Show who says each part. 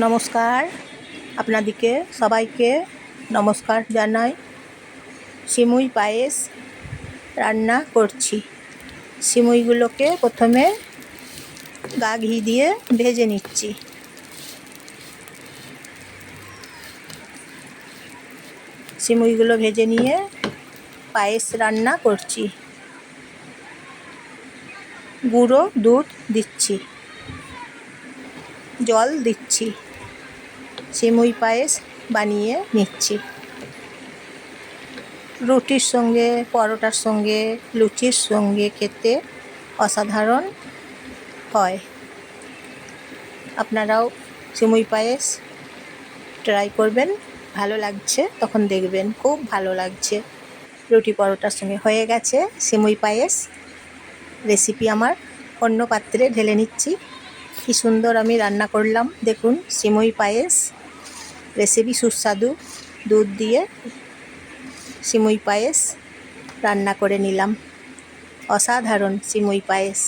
Speaker 1: নমস্কার। আপনাদিকে সবাইকে নমস্কার জানাই। সিমুই পায়েস রান্না করছি। সিমুইগুলোকে প্রথমে গা ঘি দিয়ে ভেজে নিচ্ছি। সিমুইগুলো ভেজে নিয়ে পায়েস রান্না করছি। গুঁড়ো দুধ দিচ্ছি। জল দিচ্ছি। সিমুই পায়েস বানিয়ে নিচ্ছি। রুটির সঙ্গে, পরোটার সঙ্গে, লুচির সঙ্গে খেতে অসাধারণ হয়। আপনারাও সিমুই পায়েস ট্রাই করবেন, ভালো লাগছে তখন দেখবেন, খুব ভালো লাগছে। রুটি পরোটার সঙ্গে হয়ে গেছে সিমুই পায়েস। রেসিপি আমার অন্য পাত্রে ঢেলে নিচ্ছি। কি সুন্দর আমি রান্না করলাম। দেখুন, সিমই পায়েস রেসিপি সুস্বাদু। দুধ দিয়ে সিমুই পায়েস রান্না করে নিলাম। অসাধারণ সিমুই পায়েস।